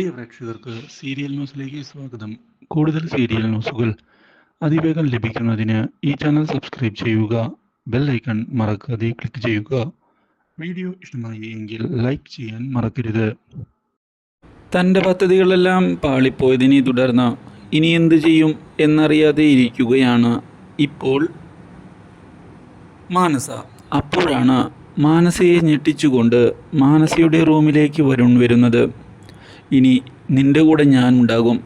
പ്രിയ പ്രേക്ഷകർക്ക് സീരിയൽ ന്യൂസിലേക്ക് സ്വാഗതം. കൂടുതൽ സീരിയൽ ന്യൂസുകൾ അതിവേഗം ലഭിക്കുന്നതിന് ഈ ചാനൽ സബ്സ്ക്രൈബ് ചെയ്യുക ബെൽ ഐക്കൺ മറക്കാതെ ക്ലിക്ക് ചെയ്യുക. വീഡിയോ ഇഷ്ടമായി എങ്കിൽ ലൈക്ക് ചെയ്യാൻ മറക്കരുത്. തന്റെ പദ്ധതികളെല്ലാം പാളിപ്പോയതിനെ തുടർന്ന് ഇനി എന്ത് ചെയ്യും എന്നറിയാതെ ഇരിക്കുകയാണ് ഇപ്പോൾ മാനസ. അപ്പോഴാണ് മാനസയെ ഞെട്ടിച്ചുകൊണ്ട് മാനസയുടെ റൂമിലേക്ക് വരുൺ വരുന്നത്. ഇനി നിന്റെ കൂടെ ഞാൻ ഉണ്ടാകും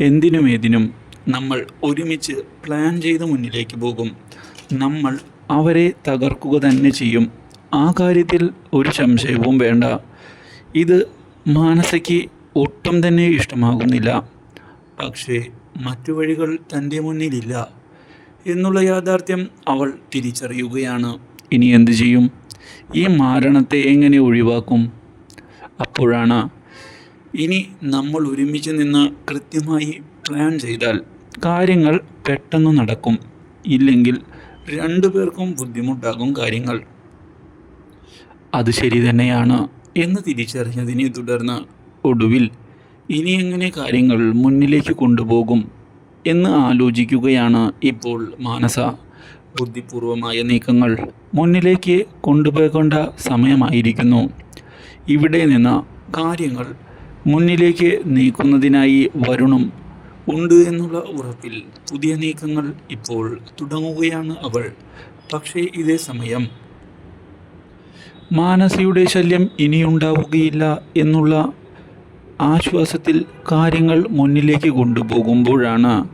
എന്തിനും ഏതിനും നമ്മൾ ഒരുമിച്ച് പ്ലാൻ ചെയ്ത് മുന്നിലേക്ക് പോകും. നമ്മൾ അവരെ തകർക്കുക തന്നെ ചെയ്യും. ആ കാര്യത്തിൽ ഒരു സംശയവും വേണ്ട. ഇത് മാനസയ്ക്ക് ഒട്ടും തന്നെ ഇഷ്ടമാകുന്നില്ല. പക്ഷേ മറ്റു വഴികൾ തന്റെ മുന്നിലില്ല എന്നുള്ള യാഥാർത്ഥ്യം അവൾ തിരിച്ചറിയുകയാണ്. ഇനി എന്തു ചെയ്യും? ഈ മാരണത്തെ എങ്ങനെ ഒഴിവാക്കും? അപ്പോഴാണ് ഇനി നമ്മൾ ഒരുമിച്ച് നിന്ന് കൃത്യമായി പ്ലാൻ ചെയ്താൽ കാര്യങ്ങൾ പെട്ടെന്ന് നടക്കും. ഇല്ലെങ്കിൽ രണ്ടു പേർക്കും ബുദ്ധിമുട്ടാകും കാര്യങ്ങൾ. അത് ശരി തന്നെയാണ് എന്ന് തിരിച്ചറിഞ്ഞതിനെ തുടർന്ന് ഒടുവിൽ ഇനി എങ്ങനെ കാര്യങ്ങൾ മുന്നിലേക്ക് കൊണ്ടുപോകും എന്ന് ആലോചിക്കുകയാണ് ഇപ്പോൾ മാനസ. ബുദ്ധിപൂർവമായ നീക്കങ്ങൾ മുന്നിലേക്ക് കൊണ്ടുപോകേണ്ട സമയമായിരിക്കുന്നു. ഇവിടെ നിന്ന് കാര്യങ്ങൾ മുന്നിലേക്ക് നീക്കുന്നതിനായി വരുണും ഉണ്ട് എന്നുള്ള ഉറപ്പിൽ പുതിയ നീക്കങ്ങൾ ഇപ്പോൾ തുടങ്ങുകയാണ് അവൾ. പക്ഷേ ഇതേ സമയം മാനസിയുടെ ശല്യം ഇനിയുണ്ടാവുകയില്ല എന്നുള്ള ആശ്വാസത്തിൽ കാര്യങ്ങൾ മുന്നിലേക്ക് കൊണ്ടുപോകുമ്പോഴാണ്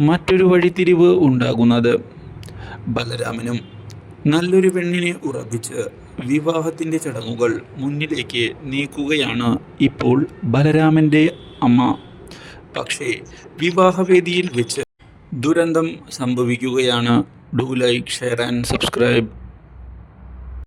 മറ്റൊരു വഴിത്തിരിവ് ഉണ്ടാകുന്നത്. ബലരാമനും നല്ലൊരു പെണ്ണിനെ ഉറപ്പിച്ച് വിവാഹത്തിന്റെ ചടങ്ങുകൾ മുന്നിലേക്ക് നീക്കുകയാണ് ഇപ്പോൾ ബലരാമന്റെ അമ്മ. പക്ഷേ വിവാഹവേദിയിൽ വെച്ച് ദുരന്തം സംഭവിക്കുകയാണ്. Do like share and subscribe.